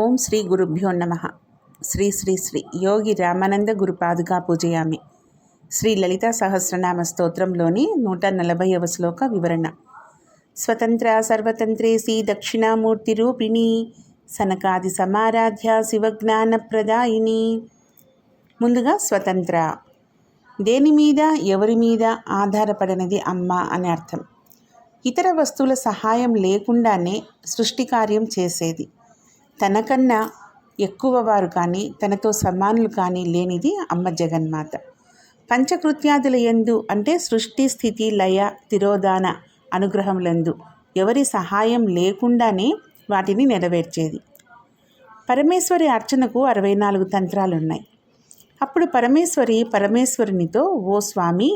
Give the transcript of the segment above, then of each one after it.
ఓం శ్రీ గురుభ్యో నమ. శ్రీ శ్రీ శ్రీ యోగి రామానంద గురుపాదుగా పూజయామి. శ్రీ లలితా సహస్రనామ స్తోత్రంలోని నూట నలభైవ శ్లోక వివరణ. స్వతంత్ర సర్వతంత్రేసి దక్షిణామూర్తి రూపిణి సనకాది సమారాధ్య శివజ్ఞాన ప్రదాయిని ముందుగా స్వతంత్ర. దేని మీద ఎవరి మీద ఆధారపడినది అమ్మ అని అర్థం. ఇతర వస్తువుల సహాయం లేకుండానే సృష్టి కార్యం చేసేది. తనకన్నా ఎక్కువ వారు కానీ తనతో సమానులు కానీ లేనిది అమ్మ జగన్మాత. పంచకృత్యాదుల ఎందు అంటే సృష్టి స్థితి లయ తిరోధాన అనుగ్రహములందు ఎవరి సహాయం లేకుండానే వాటిని నెరవేర్చేది. పరమేశ్వరి అర్చనకు అరవై నాలుగు తంత్రాలు ఉన్నాయి అప్పుడు పరమేశ్వరి పరమేశ్వరునితో ఓ స్వామి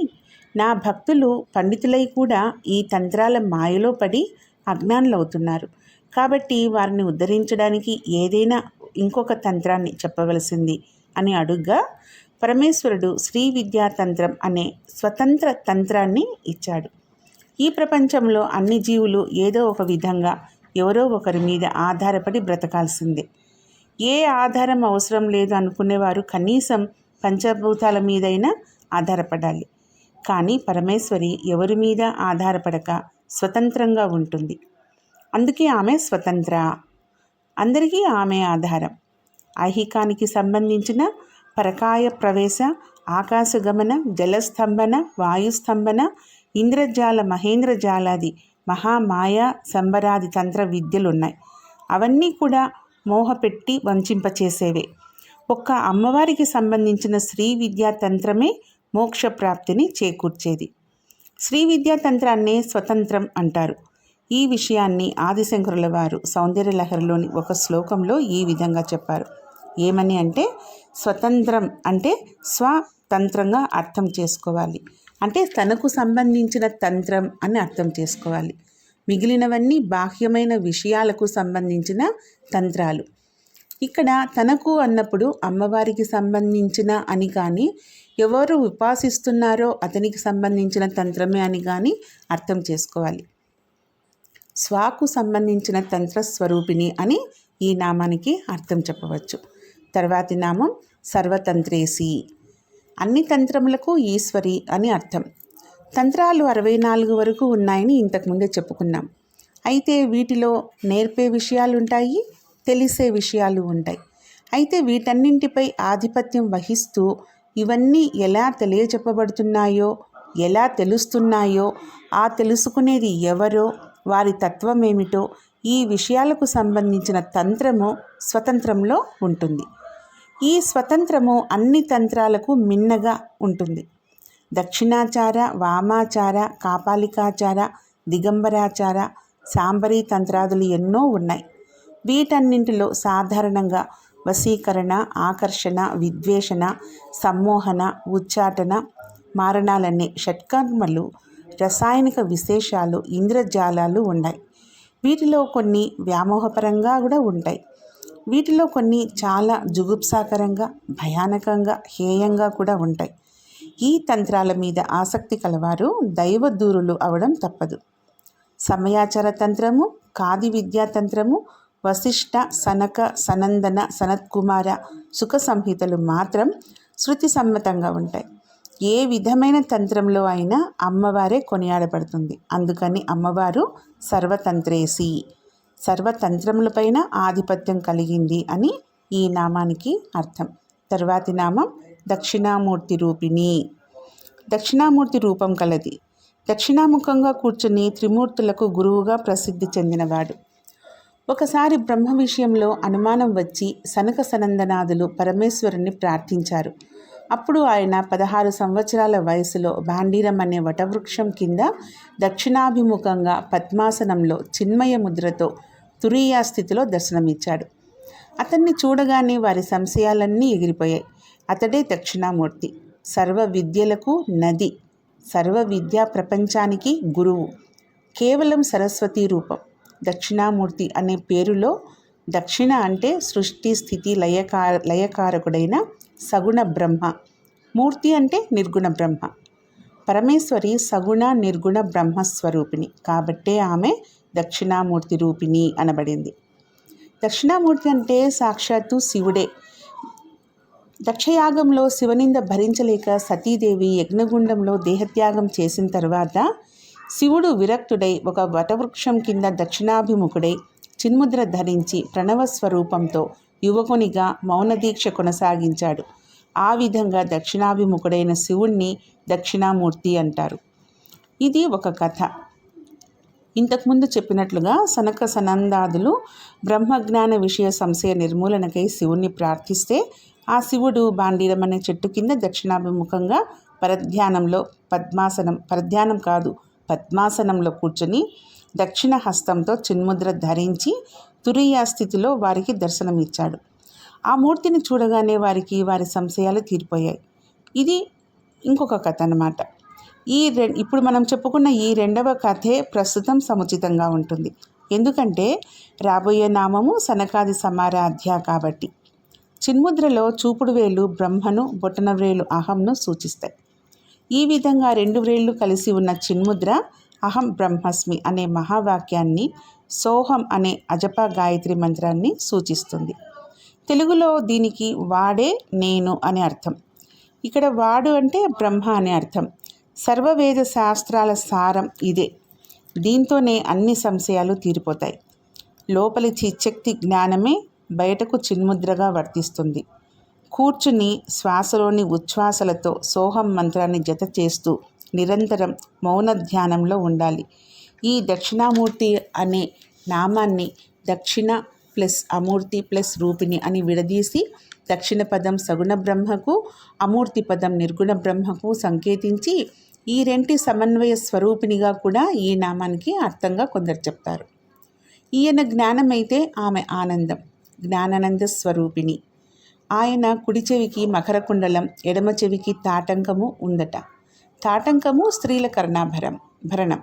నా భక్తులు పండితులై కూడా ఈ తంత్రాల మాయలో పడి అజ్ఞానులవుతున్నారు. కాబట్టి వారిని ఉద్ధరించడానికి ఏదైనా ఇంకొక తంత్రాన్ని చెప్పవలసింది అని అడుగ్గా పరమేశ్వరుడు శ్రీ విద్యా తంత్రం అనే స్వతంత్ర తంత్రాన్ని ఇచ్చాడు. ఈ ప్రపంచంలో అన్ని జీవులు ఏదో ఒక విధంగా ఎవరో ఒకరి మీద ఆధారపడి బ్రతకాల్సిందే. ఏ ఆధారం అవసరం లేదు అనుకునేవారు కనీసం పంచభూతాల మీదైనా ఆధారపడాలి. కానీ పరమేశ్వరి ఎవరి మీద ఆధారపడక స్వతంత్రంగా ఉంటుంది. అందుకే ఆమె స్వతంత్ర. అందరికీ ఆమె ఆధారం. ఐహికానికి సంబంధించిన పరకాయ ప్రవేశ ఆకాశగమన జలస్తంభన వాయుస్తంభన ఇంద్రజాల మహేంద్రజాలాది మహామాయ సంబరాది తంత్ర విద్యలున్నాయి. అవన్నీ కూడా మోహపెట్టి వంచింపచేసేవే. ఒక్క అమ్మవారికి సంబంధించిన శ్రీ విద్యా తంత్రమే మోక్ష ప్రాప్తిని చేకూర్చేది. శ్రీ విద్యాతంత్రాన్నే స్వతంత్రం అంటారు. ఈ విషయాన్ని ఆదిశంకరుల వారు సౌందర్యలహరిలోని ఒక శ్లోకంలో ఈ విధంగా చెప్పారు. ఏమని అంటే స్వతంత్రం అంటే స్వతంత్రంగా అర్థం చేసుకోవాలి. అంటే తనకు సంబంధించిన తంత్రం అని అర్థం చేసుకోవాలి. మిగిలినవన్నీ బాహ్యమైన విషయాలకు సంబంధించిన తంత్రాలు. ఇక్కడ తనకు అన్నప్పుడు అమ్మవారికి సంబంధించిన అని కానీ ఎవరు ఉపాసిస్తున్నారో అతనికి సంబంధించిన తంత్రమే అని కానీ అర్థం చేసుకోవాలి. స్వాకు సంబంధించిన తంత్ర స్వరూపిణి అని ఈ నామానికి అర్థం చెప్పవచ్చు. తర్వాతి నామం సర్వతంత్రేసి. అన్ని తంత్రములకు ఈశ్వరి అని అర్థం. తంత్రాలు అరవై నాలుగు వరకు ఉన్నాయని ఇంతకుముందే చెప్పుకున్నాం. అయితే వీటిలో నేర్పే విషయాలు ఉంటాయి తెలిసే విషయాలు ఉంటాయి. అయితే వీటన్నింటిపై ఆధిపత్యం వహిస్తూ ఇవన్నీ ఎలా తెలియచెప్పబడుతున్నాయో ఎలా తెలుస్తున్నాయో ఆ తెలుసుకునేది ఎవరో వారి తత్వం ఏమిటో ఈ విషయాలకు సంబంధించిన తంత్రము స్వతంత్రంలో ఉంటుంది. ఈ స్వతంత్రము అన్ని తంత్రాలకు మిన్నగా ఉంటుంది. దక్షిణాచార వామాచార కాపాలికాచార దిగంబరాచార సాంబరీ తంత్రాదులు ఎన్నో ఉన్నాయి. వీటన్నింటిలో సాధారణంగా వశీకరణ ఆకర్షణ విద్వేషణ సమ్మోహన ఉచ్చాటన మారణాలనే షట్కర్మలు రసాయనిక విశేషాలు ఇంద్రజాలాలు ఉన్నాయి. వీటిలో కొన్ని వ్యామోహపరంగా కూడా ఉంటాయి. వీటిలో కొన్ని చాలా జుగుప్సాకరంగా భయానకంగా హేయంగా కూడా ఉంటాయి. ఈ తంత్రాల మీద ఆసక్తి కలవారు దైవదూరులు అవడం తప్పదు. సమయాచార తంత్రము కాది విద్యా తంత్రము వశిష్ట సనక సనందన సనత్కుమార సుఖ సంహితలు మాత్రం శృతి సమ్మతంగా ఉంటాయి. ఏ విధమైన తంత్రంలో అయినా అమ్మవారే కొనియాడబడుతుంది. అందుకని అమ్మవారు సర్వతంత్రేసి. సర్వతంత్రములపైన ఆధిపత్యం కలిగింది అని ఈ నామానికి అర్థం. తర్వాతి నామం దక్షిణామూర్తి రూపిణి. దక్షిణామూర్తి రూపం కలది. దక్షిణాముఖంగా కూర్చుని త్రిమూర్తులకు గురువుగా ప్రసిద్ధి చెందినవాడు. ఒకసారి బ్రహ్మ విషయంలో అనుమానం వచ్చి సనక సనందనాథులు పరమేశ్వరుని ప్రార్థించారు. అప్పుడు ఆయన పదహారు సంవత్సరాల వయసులో భాండీరం అనే వటవృక్షం కింద దక్షిణాభిముఖంగా పద్మాసనంలో చిన్మయ ముద్రతో తురీయా స్థితిలో దర్శనమిచ్చాడు. అతన్ని చూడగానే వారి సంశయాలన్నీ ఎగిరిపోయాయి. అతడే దక్షిణామూర్తి. సర్వ విద్యలకు నది. సర్వ విద్యా ప్రపంచానికి గురువు. కేవలం సరస్వతి రూపం. దక్షిణామూర్తి అనే పేరులో దక్షిణ అంటే సృష్టి స్థితి లయకార లయకారకుడైన సగుణ బ్రహ్మ. మూర్తి అంటే నిర్గుణ బ్రహ్మ. పరమేశ్వరి సగుణ నిర్గుణ బ్రహ్మస్వరూపిణి. కాబట్టే ఆమె దక్షిణామూర్తి రూపిణి అనబడింది. దక్షిణామూర్తి అంటే సాక్షాత్తు శివుడే. దక్షయాగంలో శివనింద భరించలేక సతీదేవి యజ్ఞగుండంలో దేహత్యాగం చేసిన తర్వాత శివుడు విరక్తుడై ఒక వటవృక్షం కింద దక్షిణాభిముఖుడై చిన్ముద్ర ధరించి ప్రణవ స్వరూపంతో యువకునిగా మౌనదీక్ష కొనసాగించాడు. ఆ విధంగా దక్షిణాభిముఖుడైన శివుణ్ణి దక్షిణామూర్తి అంటారు. ఇది ఒక కథ. ఇంతకుముందు చెప్పినట్లుగా సనక సనందాదులు బ్రహ్మజ్ఞాన విషయ సంశయ నిర్మూలనకై శివుణ్ణి ప్రార్థిస్తే ఆ శివుడు బాండీరం అనే చెట్టు కింద దక్షిణాభిముఖంగా పరధ్యానంలో పద్మాసనం పరధ్యానం కాదు పద్మాసనంలో కూర్చొని దక్షిణ హస్తంతో చిన్ముద్ర ధరించి తురియా స్థితిలో వారికి దర్శనమిచ్చాడు. ఆ మూర్తిని చూడగానే వారికి వారి సంశయాలు తీరిపోయాయి. ఇది ఇంకొక కథ అన్నమాట ఈ రె ఇప్పుడు మనం చెప్పుకున్న ఈ రెండవ కథే ప్రస్తుతం సముచితంగా ఉంటుంది. ఎందుకంటే రాబోయే నామము సనకాది సమారాధ్య కాబట్టి. చిన్ముద్రలో చూపుడు వేలు బ్రహ్మను బొటనవ్రేలు అహంను సూచిస్తాయి. ఈ విధంగా రెండు వ్రేళ్ళు కలిసి ఉన్న చిన్ముద్ర అహం బ్రహ్మస్మి అనే మహావాక్యాన్ని సోహం అనే అజప గాయత్రి మంత్రాన్ని సూచిస్తుంది. తెలుగులో దీనికి వాడే నేను అనే అర్థం. ఇక్కడ వాడు అంటే బ్రహ్మ అనే అర్థం. సర్వవేద శాస్త్రాల సారం ఇదే. దీంతోనే అన్ని సంశయాలు తీరిపోతాయి. లోపలి చిచ్చక్తి జ్ఞానమే బయటకు చిన్ముద్రగా వర్తిస్తుంది. కూర్చుని శ్వాసలోని ఉచ్ఛ్వాసలతో సోహం మంత్రాన్ని జత చేస్తూ నిరంతరం మౌన ధ్యానంలో ఉండాలి. ఈ దక్షిణామూర్తి అనే నామాన్ని దక్షిణ ప్లస్ అమూర్తి ప్లస్ రూపిణి అని విడదీసి దక్షిణ పదం సగుణ బ్రహ్మకు అమూర్తి పదం నిర్గుణ బ్రహ్మకు సంకేతించి ఈ రెంటి సమన్వయ స్వరూపిణిగా కూడా ఈ నామానికి అర్థంగా కొందరు చెప్తారు. ఈయన జ్ఞానమైతే ఆమె ఆనందం జ్ఞానానంద స్వరూపిణి. ఆయన కుడి చెవికి మకర కుండలం ఎడమ చెవికి తాటంకము ఉందట. తాటంకము స్త్రీల కర్ణాభరం భరణం.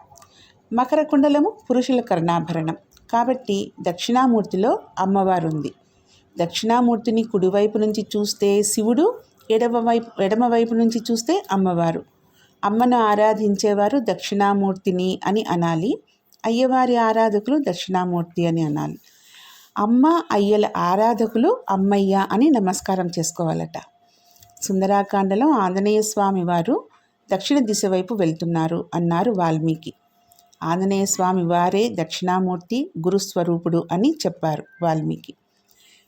మకర కుండలము పురుషుల కర్ణాభరణం. కాబట్టి దక్షిణామూర్తిలో అమ్మవారు ఉంది దక్షిణామూర్తిని కుడివైపు నుంచి చూస్తే శివుడు ఎడమవైపు ఎడమవైపు నుంచి చూస్తే అమ్మవారు. అమ్మను ఆరాధించేవారు దక్షిణామూర్తిని అని అనాలి. అయ్యవారి ఆరాధకులు దక్షిణామూర్తి అని అనాలి. అమ్మ అయ్యల ఆరాధకులు అమ్మయ్య అని నమస్కారం చేసుకోవాలట. సుందరాకాండలో ఆంజనేయ స్వామి వారు దక్షిణ దిశ వైపు వెళ్తున్నారు అన్నారు వాల్మీకి. ఆంజనేయ స్వామి వారే దక్షిణామూర్తి గురుస్వరూపుడు అని చెప్పారు వాల్మీకి.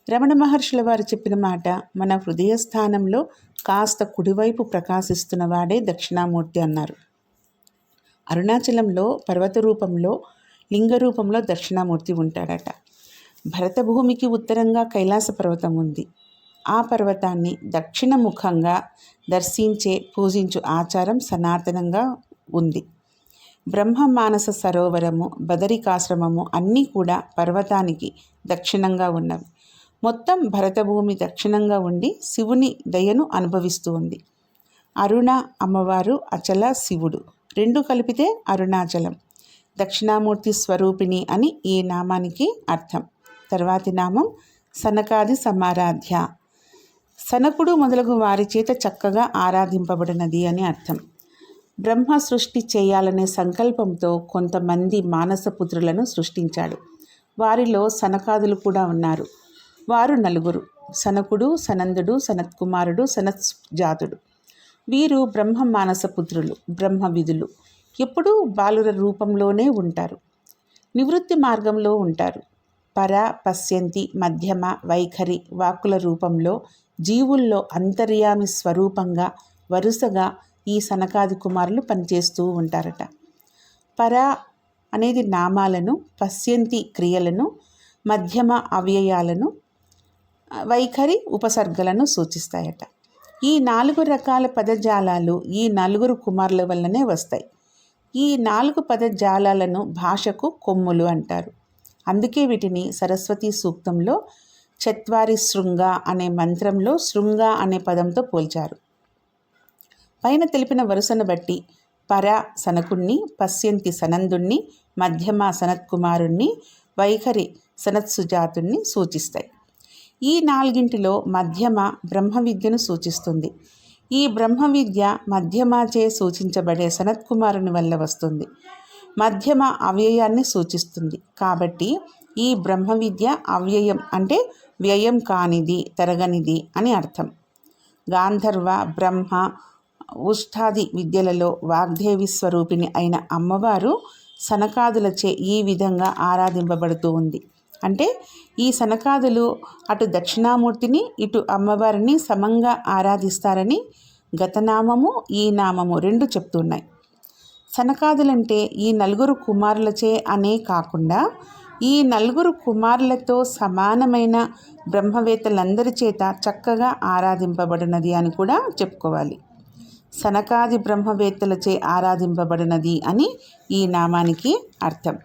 రమణ మహర్షుల వారు చెప్పిన మాట మన హృదయస్థానంలో కాస్త కుడివైపు ప్రకాశిస్తున్న వాడే దక్షిణామూర్తి అన్నారు. అరుణాచలంలో పర్వత రూపంలో లింగ రూపంలో దక్షిణామూర్తి ఉంటాడట. భరతభూమికి ఉత్తరంగా కైలాస పర్వతం ఉంది. ఆ పర్వతాన్ని దక్షిణ ముఖంగా దర్శించే పూజించు ఆచారం సనాతనంగా ఉంది. బ్రహ్మ మానస సరోవరము బదరికాశ్రమము అన్నీ కూడా పర్వతానికి దక్షిణంగా ఉన్నవి. మొత్తం భరతభూమి దక్షిణంగా ఉండి శివుని దయను అనుభవిస్తూ ఉంది. అరుణ అమ్మవారు అచల శివుడు. రెండు కలిపితే అరుణాచలం. దక్షిణామూర్తి స్వరూపిణి అని ఈ నామానికి అర్థం. తర్వాతి నామం సనకాది సమారాధ్య. సనకుడు మొదలగు వారి చేత చక్కగా ఆరాధింపబడినది అని అర్థం. బ్రహ్మ సృష్టి చేయాలనే సంకల్పంతో కొంతమంది మానసపుత్రులను సృష్టించాడు. వారిలో సనకాదులు కూడా ఉన్నారు. వారు నలుగురు. సనకుడు సనందుడు సనత్కుమారుడు సనత్జాతుడు. వీరు బ్రహ్మ మానసపుత్రులు బ్రహ్మ విధులు. ఎప్పుడూ బాలుర రూపంలోనే ఉంటారు. నివృత్తి మార్గంలో ఉంటారు. పర పశ్యంతి మధ్యమ వైఖరి వాక్కుల రూపంలో జీవుల్లో అంతర్యామి స్వరూపంగా వరుసగా ఈ సనకాది కుమారులు పనిచేస్తూ ఉంటారట. పర అనేది నామాలను పశ్యంతి క్రియలను మధ్యమ అవ్యయాలను వైఖరి ఉపసర్గలను సూచిస్తాయట. ఈ నాలుగు రకాల పదజాలాలు ఈ నలుగురు కుమారుల వల్లనే వస్తాయి. ఈ నాలుగు పదజాలాలను భాషకు కొమ్ములు అంటారు. అందుకే వీటిని సరస్వతి సూక్తంలో చత్వారి శృంగ అనే మంత్రంలో శృంగ అనే పదంతో పోల్చారు. పైన తెలిపిన వరుసను బట్టి పర సనకుణ్ణి పశ్యంతి సనందుణ్ణి మధ్యమ సనత్కుమారుణ్ణి వైఖరి సనత్సుజాతుణ్ణి సూచిస్తాయి. ఈ నాలుగింటిలో మధ్యమ బ్రహ్మ విద్యను సూచిస్తుంది. ఈ బ్రహ్మ విద్య మధ్యమాచే సూచించబడే సనత్కుమారుని వల్ల వస్తుంది. మధ్యమ అవ్యయాన్ని సూచిస్తుంది. కాబట్టి ఈ బ్రహ్మ విద్య అవ్యయం అంటే వ్యయం కానిది తరగనిది అని అర్థం. గాంధర్వ బ్రహ్మ ఉష్ఠాది విద్యలలో వాగ్దేవి స్వరూపిణి అయిన అమ్మవారు సనకాదులచే ఈ విధంగా ఆరాధింపబడుతూ ఉంది. అంటే ఈ సనకాదులు అటు దక్షిణామూర్తిని ఇటు అమ్మవారిని సమంగా ఆరాధిస్తారని గతనామము ఈ నామము రెండు చెప్తున్నాయి సనకాదులంటే ఈ నలుగురు కుమారులచే అనే కాకుండా ఈ నలుగురు కుమారులతో సమానమైన బ్రహ్మవేత్తలందరి చేత చక్కగా ఆరాధింపబడినది అని కూడా చెప్పుకోవాలి. సనకాది బ్రహ్మవేత్తలచే ఆరాధింపబడినది అని ఈ నామానికి అర్థం.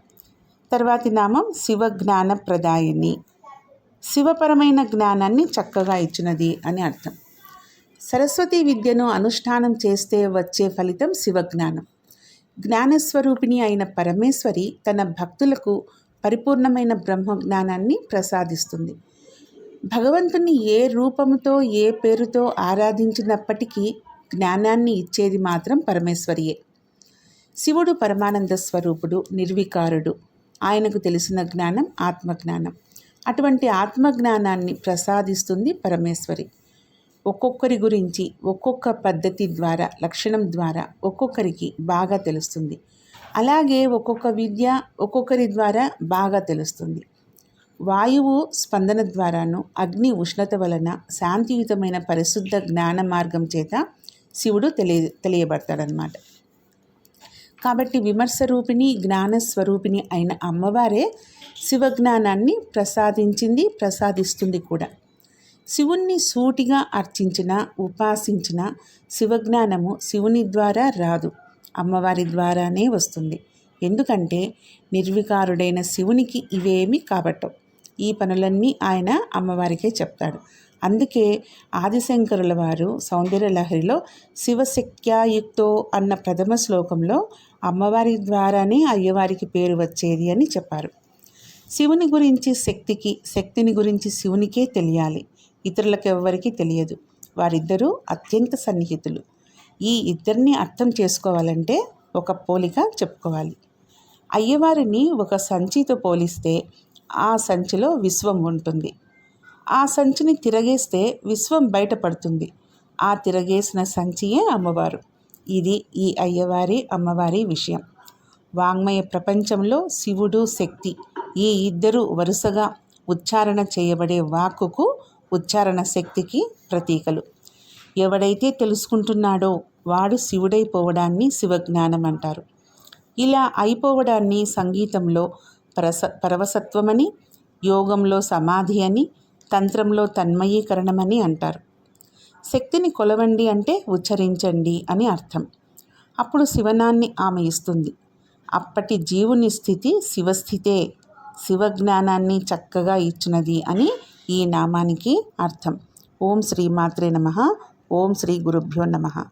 తర్వాతి నామం శివజ్ఞాన ప్రదాయని శివపరమైన జ్ఞానాన్ని చక్కగా ఇచ్చినది అని అర్థం. సరస్వతి విద్యను అనుష్ఠానం చేస్తే వచ్చే ఫలితం శివజ్ఞానం. జ్ఞానస్వరూపిణి అయిన పరమేశ్వరి తన భక్తులకు పరిపూర్ణమైన బ్రహ్మ జ్ఞానాన్ని ప్రసాదిస్తుంది. భగవంతుని ఏ రూపంతో ఏ పేరుతో ఆరాధించినప్పటికీ జ్ఞానాన్ని ఇచ్చేది మాత్రం పరమేశ్వరియే. శివుడు పరమానంద స్వరూపుడు నిర్వికారుడు. ఆయనకు తెలిసిన జ్ఞానం ఆత్మజ్ఞానం. అటువంటి ఆత్మజ్ఞానాన్ని ప్రసాదిస్తుంది పరమేశ్వరి. ఒక్కొక్కరి గురించి ఒక్కొక్క పద్ధతి ద్వారా లక్షణం ద్వారా ఒక్కొక్కరికి బాగా తెలుస్తుంది. అలాగే ఒక్కొక్క విద్య ఒక్కొక్కరి ద్వారా బాగా తెలుస్తుంది. వాయువు స్పందన ద్వారాను అగ్ని ఉష్ణత వలన శాంతియుతమైన పరిశుద్ధ జ్ఞాన మార్గం చేత శివుడు తెలియ తెలియబడతాడనమాట కాబట్టి విమర్శ రూపిణి జ్ఞానస్వరూపిణి అయిన అమ్మవారే శివజ్ఞానాన్ని ప్రసాదించింది ప్రసాదిస్తుంది కూడా. శివుణ్ణి సూటిగా అర్చించిన ఉపాసించిన శివజ్ఞానము శివుని ద్వారా రాదు. అమ్మవారి ద్వారానే వస్తుంది. ఎందుకంటే నిర్వికారుడైన శివునికి ఇవేమి కాబట్టవు. ఈ పనులన్నీ ఆయన అమ్మవారికే చెప్తాడు. అందుకే ఆదిశంకరుల వారు సౌందర్యలహరిలో శివశక్యాయుక్తో అన్న ప్రథమ శ్లోకంలో అమ్మవారి ద్వారానే అయ్యవారికి పేరు వచ్చేది అని చెప్పారు. శివుని గురించి శక్తికి శక్తిని గురించి శివునికే తెలియాలి. ఇతరులకు ఎవరికి తెలియదు. వారిద్దరూ అత్యంత సన్నిహితులు. ఈ ఇద్దరిని అర్థం చేసుకోవాలంటే ఒక పోలిక చెప్పుకోవాలి. అయ్యవారిని ఒక సంచితో పోలిస్తే ఆ సంచిలో విశ్వం ఉంటుంది. ఆ సంచిని తిరగేస్తే విశ్వం బయటపడుతుంది. ఆ తిరగేసిన సంచియే అమ్మవారు. ఇది ఈ అయ్యవారి అమ్మవారి విషయం. వాంగ్మయ ప్రపంచంలో శివుడు శక్తి. ఈ ఇద్దరు వరుసగా ఉచ్చారణ చేయబడే వాక్కుకు ఉచ్చారణ శక్తికి ప్రతీకలు. ఎవడైతే తెలుసుకుంటున్నాడో వాడు శివుడైపోవడాన్ని శివజ్ఞానం అంటారు ఇలా అయిపోవడాన్ని సంగీతంలో పరస పరవసత్వమని యోగంలో సమాధి అని తంత్రంలో తన్మయీకరణమని అంటారు. శక్తిని కొలవండి అంటే ఉచ్చరించండి అని అర్థం. అప్పుడు శివనాన్ని ఆమె ఇస్తుంది. అప్పటి జీవుని స్థితి శివస్థితే శివజ్ఞానాన్ని చక్కగా ఇచ్చినది అని ఈ నామానికి అర్థం. ఓం శ్రీమాత్రే నమ. ఓం శ్రీ గురుభ్యో నమ.